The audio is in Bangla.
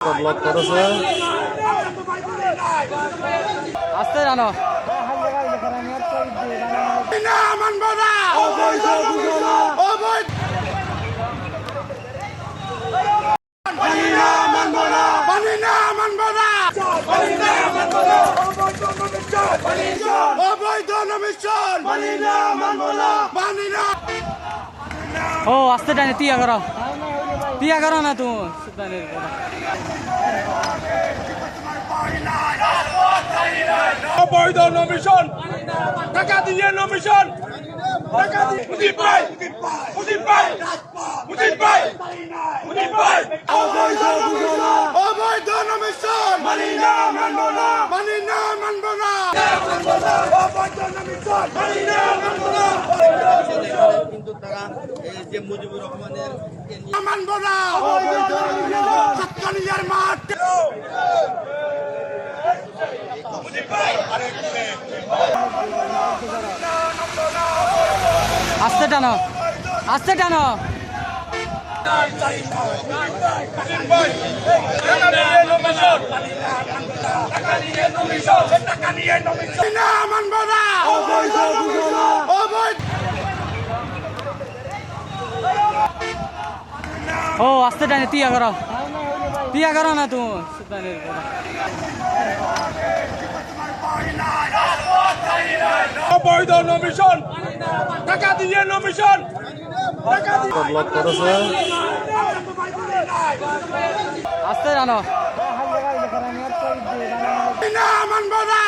ব্লক করেছে। আসতে জানো ও আসতে টানে তিয়া করো তিয়া করো না তুমি। অবৈধ নমিশন টাকা দিয়ে নমিশন টাকা দিয়ে মুজিব ভাই। মুজিব ভাই। মুজিব ভাই। মুজিব ভাই। অবৈধ অবৈধ নমিশন মানি না মানব না। মানি না মানব না। অবৈধ নমিশন মানি মানব না। কিন্তু তারা এই যে মুজিবুর রহমানের মানব না। মাঠ। আসতে টানো আসতে টানো। না মানব না অবৈধ অবৈধ ও আসতে টানে তিয়া করো। তিয়া করো না তুমি। অবৈধ নমিশন টাকা দিয়ে নমিশন টাকা দিয়ে ব্লক করেছে। আসতে জানো না মানব না।